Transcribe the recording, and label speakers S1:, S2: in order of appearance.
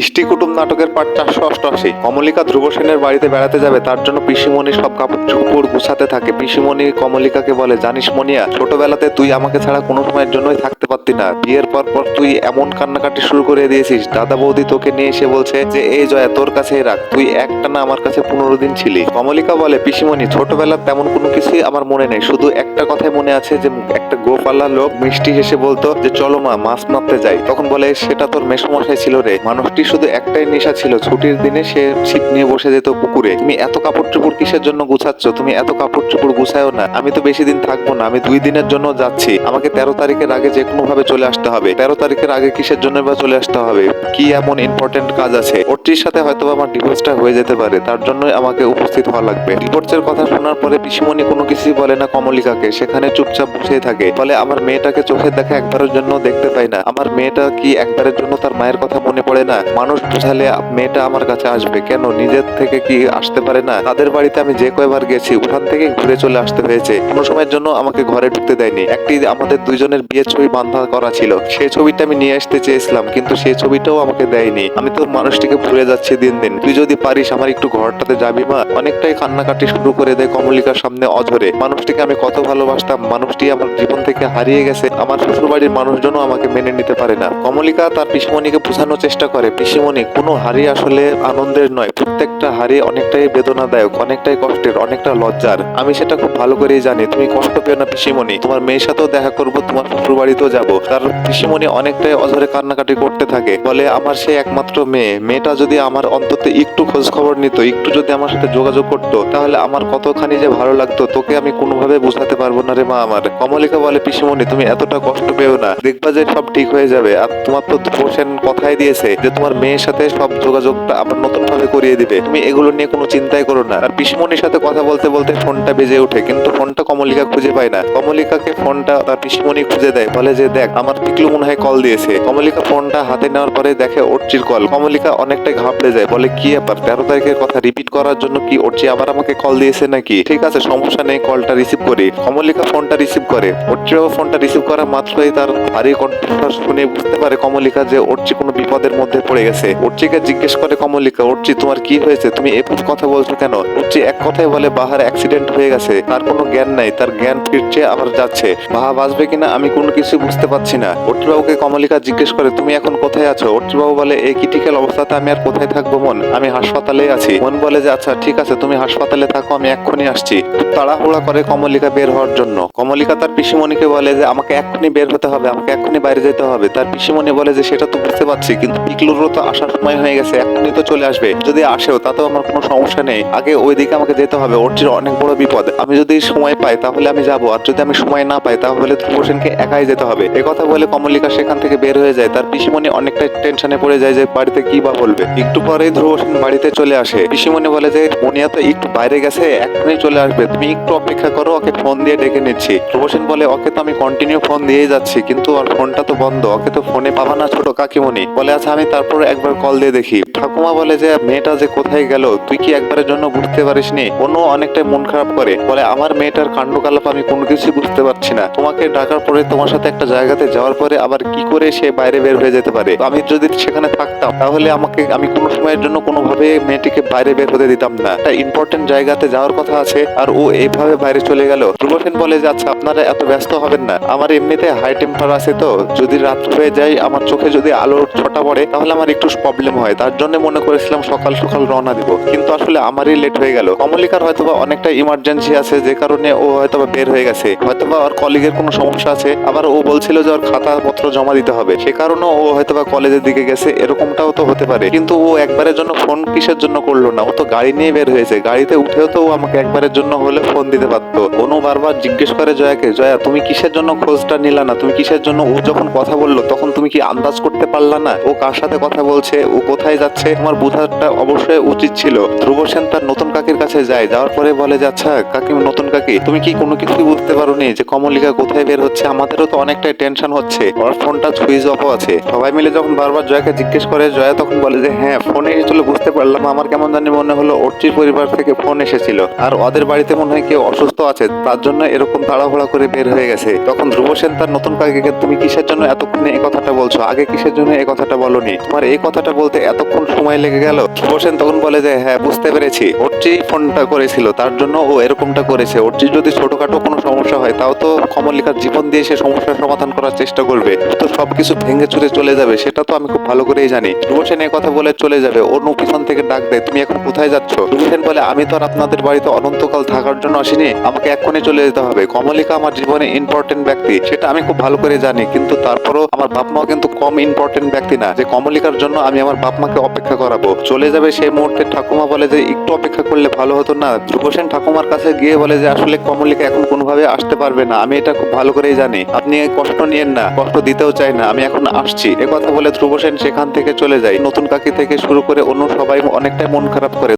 S1: ইষ্টি কুটুম নাটকের পাঠ চারশো অষ্টআশি কমলিকা ধ্রুব সেনের বাড়িতে বেড়াতে যাবে, তার জন্য পিসিমণি সব কাপড় চোপড় গুছাতে থাকে। পিসিমণি কমলিকাকে বলে, জানিস মনিয়া, ছোটবেলাতে তুই আমাকে ছাড়া কোনো সময়ের জন্যই থাকতে পারতি না। বিয়ের পর পর তুই এমন কান্নাকাটি শুরু করে দিয়েছিস, দাদা বৌদি তোকে নিয়ে এসে বলছে যে, এই জয়া, তোর কাছেই রাখ। তুই একটা না আমার কাছে পনেরো দিন ছিলি। কমলিকা বলে, পিসিমণি, ছোটবেলার তেমন কোনো কিছুই আমার মনে নেই। শুধু একটা কথাই মনে আছে যে, একটা গোপালা লোক মিষ্টি হেসে বলতো যে, চলো মা, মাছ মারতে যাই। তখন বলে, সেটা তোর মেসমশাই ছিল রে। মানুষটি শুধু একটাই নেশা ছিল। ছুটির দিনে সে ছিপ নিয়ে বসে যেত পুকুরে। তুমি এত কাপড় চোপড় কিসের জন্য গুছাচ্ছ? তুমি এত কাপড় চোপড় গুছায়ও না। আমি তো বেশি দিন থাকব না। আমি দুই দিনের জন্য যাচ্ছি। আমাকে তেরো তারিখের আগে যে কোনো ভাবে চলে আসতে হবে। তেরো তারিখের আগে কিসের জন্য বা চলে আসতে হবে? কি এমন ইম্পর্টেন্ট কাজ আছে? ওটির সাথে হয়তো আমার ডিভোর্সটা হয়ে যেতে পারে। তার জন্যই আমাকে উপস্থিত হওয়া লাগবে। ডিভোর্সের কথা শোনার পরে পিসিমণি কোনো কিছুই বলে না কমলিকাকে। সেখানে চুপচাপ বসেই থাকে। ফলে আমার মেয়েটাকে চোখে দেখা একবারের জন্য দেখতে পাই না। আমার মেয়েটা কি একবারের জন্য তার মায়ের কথা মনে পড়ে না? মানুষ বুঝালে মেয়েটা আমার কাছে আসবে। কেন? নিজের থেকে কি আসতে পারে না? তাদের বাড়িতে আমি যে কয়বার গেছি, ওখান থেকে ঘুরে চলে আসতে হয়েছে। কোনো সময়ের জন্য আমাকে ঘরে ঢুকতে দেয়নি। একটি আমাদের দুইজনের বিয়ের ছবি বান্ধা করা ছিল। সেই ছবিটা আমি নিয়ে আসতে চেয়েছিলাম, কিন্তু সেই ছবিটাও আমাকে দেয়নি। আমি তো মানুষটিকে ভুলে যাচ্ছি দিন দিন। তুই যদি পারিস আমার একটু ঘরটাতে যাবি মা। অনেকটাই কান্নাকাটি শুরু করে দেয় কমলিকার সামনে অঝরে। মানুষটিকে আমি কত ভালোবাসতাম। মানুষটি আমার জীবন থেকে হারিয়ে গেছে। আমার শ্বশুর বাড়ির মানুষজনও আমাকে মেনে নিতে পারে না। কমলিকা তার পিসিমণিকে বোঝানোর চেষ্টা করে। পিসিমণি, কোনো হারি আসলে আনন্দের নয়। প্রত্যেকটা হারি অনেকটাই বেদনাদায়ক, অনেকটাই কষ্টের, অনেকটা লজ্জার। আমি সেটা খুব ভালো করেই জানি। তুমি কষ্ট পেও না পিসিমণি। তোমার মেয়ের সাথেও দেখা করব, তোমার শ্বশুর বাড়িতেও যাব। তার পিসিমণি অনেকটাই অঝরে কান্নাকাটি করতে থাকে। বলে, আমার সেই একমাত্র মেয়ে। মেয়েটা যদি আমার অন্তত একটু খোঁজ খবর নিত, একটু যদি আমার সাথে যোগাযোগ করতো, তাহলে আমার কতখানি যে ভালো লাগতো, তোকে আমি কোনোভাবে বোঝাতে পারব না রে মা আমার। কমলিকা বলে পিসিমণি, তুমি এতটা কষ্ট পেও না। দেখবা যে সব ঠিক হয়ে যাবে। আর তোমার তো হোসেন কথাই দিয়েছে যে তোমার মেয়ের সাথে সব যোগাযোগটা আবার নতুন ভাবে করিয়ে দিবে। তুমি এগুলো নিয়ে কোনো চিন্তাই করো না। আর পিসিমণির সাথে কথা বলতে বলতে ফোনটা বেজে ওঠে, কিন্তু ফোনটা কমলিকা খুঁজে পায় না। কমলিকাকে ফোনটা তার পিসিমণি খুঁজে দেয়, বলে যে, দেখ, আমার পিকলু মনে হয় কল দিয়েছে। কমলিকা ফোনটা হাতে নেওয়ার পরে দেখে অর্চির কল। কমলিকা অনেকটাই ঘাবড়ে যায়, বলে, কি ব্যাপার? তেরো তারিখের কথা রিপিট করার জন্য কি অর্চি আবার আমাকে কল দিয়েছে নাকি? ঠিক আছে, সমস্যা নেই, কলটা রিসিভ করি। কমলিকা ফোনটা রিসিভ করে। অর্চিও ফোনটা রিসিভ করা মাত্রই তার ভারী কণ্ঠস্বর শুনে বুঝতে পারে কমলিকা যে অর্চি কোনো বিপদের মধ্যে পড়ে গেছে। অর্চিকে জিজ্ঞেস করে, কমলিকা অর্চি তোমার কি হয়েছে? তুমি এপুর কথা বলছো কেন? অর্চি এক কথাই বলে বাহার অ্যাক্সিডেন্ট হয়ে গেছে, তার কোনো জ্ঞান নাই, তার জ্ঞান ফিরছে, আবার যাচ্ছে। বাহা বাঁচবে কিনা আমি কোনো কিছু বুঝতে পারছি না। অর্চিবাবুকে কমলিকা জিজ্ঞেস করে, তুমি এখন কোথায় আছো? অর্চিবাবু বলে, এই ক্রিটিক্যাল অবস্থাতে আমি আর কোথায় থাকব, মন? আমি হাসপাতালে আছি। মন বলে যে আচ্ছা ঠিক আছে, তুমি হাসপাতালে থাকো, আমি এক্ষুনি আসছি। তাড়াহুড়া করে কমলিকা বের হওয়ার জন্য। কমলিকা তার পিসিমণিকে বলে যে আমাকে এক্ষুনি বের হতে হবে, আমাকে এক্ষুনি বাইরে যেতে হবে। তার পিসিমণি বলে যে সেটা তো বুঝতে পারছি, কিন্তু পিকলুরও তো আসার সময় হয়ে গেছে, এক্ষুনি তো চলে আসবে। যদি আসেও, তাতেও আমার কোনো সমস্যা নেই। আগে ওইদিকে আমাকে যেতে হবে, ওর যে অনেক বড় বিপদ। আমি যদি সময় পাই, তাহলে আমি যাব। আর যদি আমি সময় না পাই, তাহলে ধ্রুব সেনকে একাই যেতে হবে। কথা বলে কমলিকা সেখান থেকে বের হয়ে যায়। তার পিসিমণি অনেকটা টেনশনে পড়ে যায় যে বাড়িতে কি বা বলবে। একটু পরেই ধ্রুব সেন বাড়িতে চলে আসে। পিসিমণি বলে যে, মনিয়া তো একটু বাইরে গেছে এখনই চলে আসবে। তুমি একটু অপেক্ষা করো, ওকে ফোন দিয়ে ডেকে নিচ্ছি। ধ্রুব সেন বলে ওকে তো আমি কন্টিনিউ ফোন দিয়েই যাচ্ছি, কিন্তু ওর ফোনটা তো বন্ধ। ওকে তো ফোনে পাবা না ছোট কাকিমণি। বলে আচ্ছা আমি তারপর একবার কল দিয়ে দেখি। ঠাকুমা বলে যে, মেয়েটা যে কোথায় গেল? তুই কি একবারের জন্য বুঝতে পারিস নি কোনো অনেকটাই মন খারাপ করে। বলে, আমার মেয়েটার কাণ্ডকালাপ আমি কোনো কিছু বুঝতে পারছি না। তোমাকে ডাকার পরে তোমার সাথে একটা জায়গাতে যাওয়ার পরে আবার কি করে সে বাইরে বের হয়ে যেতে পারে? আমি যদি সেখানে থাকতাম, তাহলে আমাকে, আমি কোনো সময়ের জন্য কোনোভাবে মেয়েটিকে বাইরে বের হতে দিতাম না। একটা ইম্পর্টেন্ট জায়গাতে যাওয়ার কথা আছে, আর ও এইভাবে বাইরে চলে গেল। ধ্রুবসেন বলে যে আচ্ছা আপনারা এত ব্যস্ত হবেন না। আমার এমনিতে হাই টেম্পার আছে তো। যদি রাত হয়ে যায়, আমার চোখে যদি আলোর ছটা পড়ে, তাহলে আমার একটু প্রবলেম হয়। তার জন্য মনে করেছিলাম সকাল সকাল রওনা দিব। কিন্তু আসলে আমারই লেট হয়ে গেল। কমলিকার হয়তোবা অনেকটা ইমার্জেন্সি আছে, যে কারণে ও হয়তোবা বের হয়ে গেছে। হয়তোবা ওর কলিগের কোনো সমস্যা আছে। আবার ও বলছিল যে ওর খাতাপত্র জমা দিতে হবে। সে কারণে ও হয়তোবা কলেজের দিকে গেছে। এরকমটাও তো হতে পারে। কিন্তু ও একবারের জন্য ফোন কিসের জন্য করল না? ও তো গাড়ি নিয়ে বের হয়েছে। গাড়িতে উঠেও তো ও আমাকে একবারের জন্য হলে ফোন দিতে পারতো। বারবার জিজ্ঞেস করে জয়াকে, জয়া, তুমি কিসের জন্য খোঁজটা নিলা না? তুমি কিসের জন্য? ও যখন কথা বলল, তখন তুমি কি আন্দাজ করতে পারলা না? ও কার সাথে কথা বলছে? ও কোথায় যাচ্ছে? তোমার বোঝাটা অবশ্যই উচিত ছিল। ধ্রুব সেন তার নতুন কাকির কাছে যায়। যাওয়ার পরে বলে যে আচ্ছা কাকি নতুন কাকি, তুমি কি কোনো কিছুই বুঝতে পারোনি যে কমলিকা কোথায় বের হচ্ছে? আমাদেরও তো অনেকটাই টেনশন হচ্ছে। ওর ফোনটা সুইচ অফ আছে। সবাই মিলে যখন বারবার জয়াকে জিজ্ঞেস করে, জয়া তখন বলে যে হ্যাঁ ফোনে এসেছিল, বুঝতে পারলাম। আমার কেমন জানি মনে হলো অর্চির পরিবার থেকে ফোন এসেছিল। আর ওদের বাড়িতে মনে হয় কেউ অসুস্থ আছে। তার জন্য এরকম তাড়াহুড়া করে বের হয়ে গেছে। তখন ধ্রুব সেন তার নতুন কাকিকে, তুমি কিসের জন্য এতক্ষণে এই কথাটা বলছো? আগে কিসের জন্য এই কথাটা বলনি? তোমার এই কথাটা বলতে এতক্ষণ সময় লেগে গেল? ধ্রুব সেন তখন বলে যে হ্যাঁ বুঝতে পেরেছি। অর্চি ফোনটা করেছিল, তার জন্য ও এরকমটা করেছে। অর্চির যদি ছোটখাটো কোনো সমস্যা হয়, তাও তো কমলিকার জীবন দিয়ে সে সমস্যার সমাধান করার চেষ্টা করবে। তো সবকিছু ভেঙে চুরে চলে যাবে, সেটা তো আমি খুব ভালো করেই জানি। ধ্রুব সেন এই কথা বলে চলে যাবে। ওর নু পিছন থেকে ডাক দেয়, তুমি এখন কোথায় যাচ্ছ? ধ্রুব সেন বলে, আমি তো আর আপনাদের বাড়িতে অনন্তকাল থাকার জন্য আসিনি। আমাকে এক্ষুনি চলে যেতে হবে। কমলিকা আমার জীবনে ইম্পর্টেন্ট ব্যক্তি, সেটা আমি খুব ভালো করে জানি, কিন্তু তারপরও আমার বাপ মাও কিন্তু কম ইম্পর্টেন্ট ব্যক্তি না। যে কমলিকার জন্য আমি আমার বাপ মাকে অপেক্ষা করাবো। চলে যাবে সেই মুহূর্তে ঠাকুমা বলে যে, একটু অপেক্ষা করলে ভালো হতো না। ধ্রুব সেন ঠাকুমার কাছে গিয়ে বলে যে, আসলে কমলিকা এখন কোনোভাবে আসতে পারবে না। আমি এটা খুব ভালো করেই জানি। আপনি কষ্ট নিয়েন না, কষ্ট দিতেও চাই না। আমি এখন আসছি। এ কথা বলে ধ্রুব সেন সেখান থেকে চলে যায়। নতুন কাকি থেকে শুরু করে অন্য সবাই অনেকটাই মন খারাপ করে